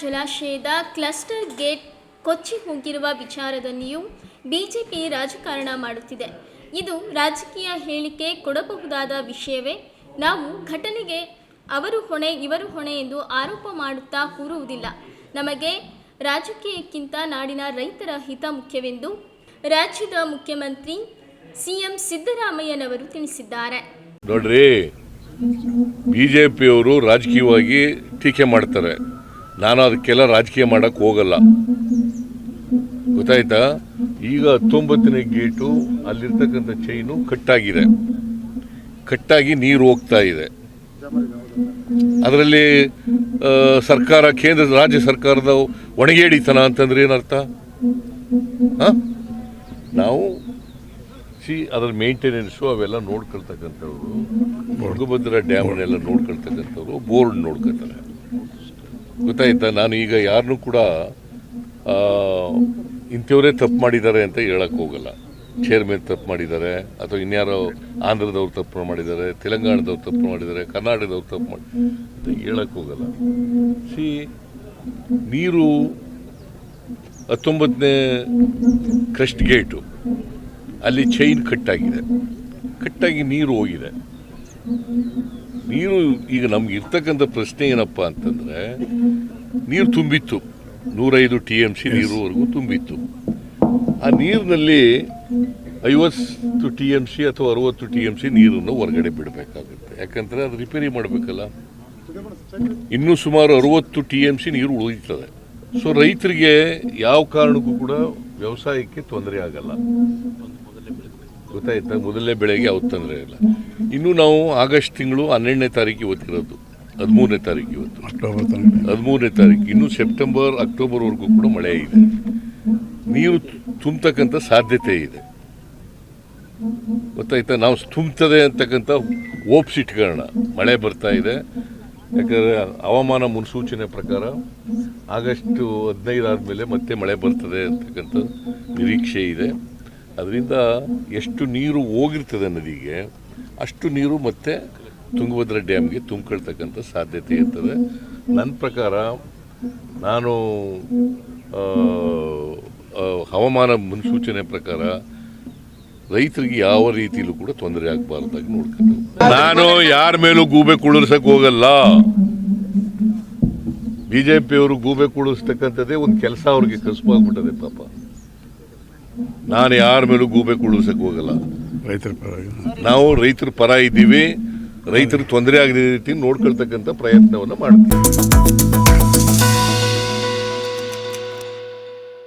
ಜಲಾಶಯದ cluster gate ಕೊಚ್ಚಿ ಹೋಗಿರುವ ವಿಚಾರದಲ್ಲಿಯೂ BJP ರಾಜಕಾರಣ ಮಾಡುತ್ತಿದೆ. ಇದು ರಾಜಕೀಯ ಹೇಳಿಕೆ ಕೊಡಬಹುದಾದ ವಿಷಯವೇ? ನಾವು ಘಟನೆಗೆ ಅವರು ಹೊಣೆ, ಇವರು ಹೊಣೆ ಎಂದು ಆರೋಪ ಮಾಡುತ್ತಾ ಕೂರುವುದಿಲ್ಲ. ನಮಗೆ ರಾಜಕೀಯಕ್ಕಿಂತ ನಾಡಿನ ರೈತರ ಹಿತ ಮುಖ್ಯವೆಂದು ರಾಜ್ಯದ ಮುಖ್ಯಮಂತ್ರಿ ಸಿಎಂ ಸಿದ್ದರಾಮಯ್ಯನವರು ತಿಳಿಸಿದ್ದಾರೆ. ನೋಡ್ರಿ, ಬಿಜೆಪಿಯವರು ರಾಜಕೀಯವಾಗಿ ಟೀಕೆ ಮಾಡ್ತಾರೆ. ನಾನು ಅದಕ್ಕೆಲ್ಲ ರಾಜಕೀಯ ಮಾಡಕ್ಕೆ ಹೋಗಲ್ಲ. ಗೊತ್ತಾಯ್ತಾ? ಈಗ ಹತ್ತೊಂಬತ್ತನೇ ಗೇಟು, ಅಲ್ಲಿರ್ತಕ್ಕಂಥ ಚೈನು ಕಟ್ಟಾಗಿದೆ. ಕಟ್ಟಾಗಿ ನೀರು ಹೋಗ್ತಾ ಇದೆ. ಅದರಲ್ಲಿ ಸರ್ಕಾರ, ಕೇಂದ್ರ, ರಾಜ್ಯ ಸರ್ಕಾರದ ಒಣಗೇಡಿತನ ಅಂತಂದ್ರೆ ಏನರ್ಥ? ನಾವು, ಸಿ, ಅದರ ಮೇಂಟೆನೆನ್ಸು ಅವೆಲ್ಲ ನೋಡ್ಕೊಳ್ತಕ್ಕಂಥವ್ರು, ತುಂಗಭದ್ರಾ ಡ್ಯಾಮ್ನೆಲ್ಲ ನೋಡ್ಕೊಳ್ತಕ್ಕಂಥವ್ರು, ಬೋರ್ಡ್ ನೋಡ್ಕೊತಾರೆ ಗೊತ್ತಾಯ್ತಾ? ನಾನು ಈಗ ಯಾರನ್ನೂ ಕೂಡ ಇಂಥವರೇ ತಪ್ಪು ಮಾಡಿದ್ದಾರೆ ಅಂತ ಹೇಳಕ್ ಹೋಗಲ್ಲ. ಚೇರ್ಮನ್ ತಪ್ಪು ಮಾಡಿದ್ದಾರೆ, ಅಥವಾ ಇನ್ಯಾರೋ ಆಂಧ್ರದವ್ರು ತಪ್ಪು ಮಾಡಿದ್ದಾರೆ, ತೆಲಂಗಾಣದವ್ರು ತಪ್ಪು ಮಾಡಿದ್ದಾರೆ, ಕರ್ನಾಟಕದವ್ರು ತಪ್ಪು ಮಾಡಿ, ಅಂತ ಹೇಳಕ್ ಹೋಗಲ್ಲ. ಸಿ ನೀರು ಹತ್ತೊಂಬತ್ತನೇ ಕ್ರಸ್ಟ್ ಗೇಟು ಅಲ್ಲಿ ಚೈನ್ ಕಟ್ಟಾಗಿದೆ ಕಟ್ಟಾಗಿ ನೀರು ಹೋಗಿದೆ. ನೀರು ಈಗ ನಮ್ಗೆ ಇರ್ತಕ್ಕಂಥ ಪ್ರಶ್ನೆ ಏನಪ್ಪ ಅಂತಂದ್ರೆ ನೀರು ತುಂಬಿತ್ತು. ನೂರೈದು ಟಿ ಎಂ ಸಿ ನೀರುವರೆಗೂ ತುಂಬಿತ್ತು. ಆ ನೀರಿನಲ್ಲಿ ಐವತ್ತು ಟಿ ಎಂ ಸಿ ಅಥವಾ ಅರವತ್ತು ಟಿ ಎಂ ಸಿ ನೀರನ್ನು ಹೊರಗಡೆ ಬಿಡಬೇಕಾಗುತ್ತೆ. ಯಾಕಂದ್ರೆ ಅದು ರಿಪೇರಿ ಮಾಡಬೇಕಲ್ಲ. ಇನ್ನೂ ಸುಮಾರು ಅರವತ್ತು ಟಿ ಎಂ ಸಿ ನೀರು ಉಳಿತದೆ ಸೊ ರೈತರಿಗೆ ಯಾವ ಕಾರಣಕ್ಕೂ ಕೂಡ ವ್ಯವಸಾಯಕ್ಕೆ ತೊಂದರೆ ಆಗಲ್ಲ. ಗೊತ್ತಾಯ್ತಾ? ಮೊದಲನೇ ಬೆಳೆಗೆ ಯಾವ ತೊಂದರೆ ಇಲ್ಲ. ಇನ್ನು ನಾವು ಆಗಸ್ಟ್ ತಿಂಗಳು ಹನ್ನೆರಡನೇ ತಾರೀಕು ಇವತ್ತಿರೋದು ಹದಿಮೂರನೇ ತಾರೀಕು ಇವತ್ತು. ಅಕ್ಟೋಬರ್ ಹದಿಮೂರನೇ ತಾರೀಕು. ಇನ್ನು ಸೆಪ್ಟೆಂಬರ್ ಅಕ್ಟೋಬರ್ವರೆಗೂ ಕೂಡ ಮಳೆ ಇದೆ. ನೀರು ತುಂಬತಕ್ಕಂಥ ಸಾಧ್ಯತೆ ಇದೆ. ಗೊತ್ತಾಯ್ತಾ? ನಾವು ತುಂಬ್ತದೆ ಅಂತಕ್ಕಂಥ ಓಪ್ಸಿಟ್ಗಳನ್ನ ಮಳೆ ಬರ್ತಾ ಇದೆ. ಯಾಕಂದರೆ ಹವಾಮಾನ ಮುನ್ಸೂಚನೆ ಪ್ರಕಾರ ಆಗಸ್ಟ್ ಹದಿನೈದು ಆದಮೇಲೆ ಮತ್ತೆ ಮಳೆ ಬರ್ತದೆ ಅಂತಕ್ಕಂಥ ನಿರೀಕ್ಷೆ ಇದೆ. ಅದರಿಂದ ಎಷ್ಟು ನೀರು ಹೋಗಿರ್ತದೆ ನದಿಗೆ, ಅಷ್ಟು ನೀರು ಮತ್ತೆ ತುಂಗಭದ್ರಾ ಡ್ಯಾಮ್ಗೆ ತುಂಬಿಕೊಳ್ತಕ್ಕಂಥ ಸಾಧ್ಯತೆ ಇರ್ತದೆ. ನನ್ನ ಪ್ರಕಾರ ನಾನು ಹವಾಮಾನ ಮುನ್ಸೂಚನೆ ಪ್ರಕಾರ ರೈತರಿಗೆ ಯಾವ ರೀತಿಯಲ್ಲೂ ಕೂಡ ತೊಂದರೆ ಆಗಬಾರ್ದಾಗಿ ನೋಡ್ಕೊಂಡು. ನಾನು ಯಾರ ಮೇಲೂ ಗೂಬೆ ಕುಳಿರ್ಸಕ್ ಹೋಗಲ್ಲ. ಬಿಜೆಪಿಯವರು ಗೂಬೆ ಕುಳಿಸ್ತಕ್ಕಂಥದ್ದೇ ಒಂದು ಕೆಲಸ ಅವ್ರಿಗೆ ಕಸುಬಾಗ್ಬಿಟ್ಟದೆ ಪಾಪ. ನಾನು ಯಾರ ಮೇಲೂ ಗೂಬೆ ಕುಳಿರ್ಸಕ್ ಹೋಗಲ್ಲ. ರೈತರ ಪರವಾಗಿ ನಾವು ರೈತರ ಪರ ಇದ್ದೀವಿ. ರೈತರಿಗೆ ತೊಂದರೆ ಆಗದ ರೀತಿ ನೋಡ್ಕೊಳ್ತಕ್ಕಂಥ ಪ್ರಯತ್ನವನ್ನು ಮಾಡ್ತೀವಿ.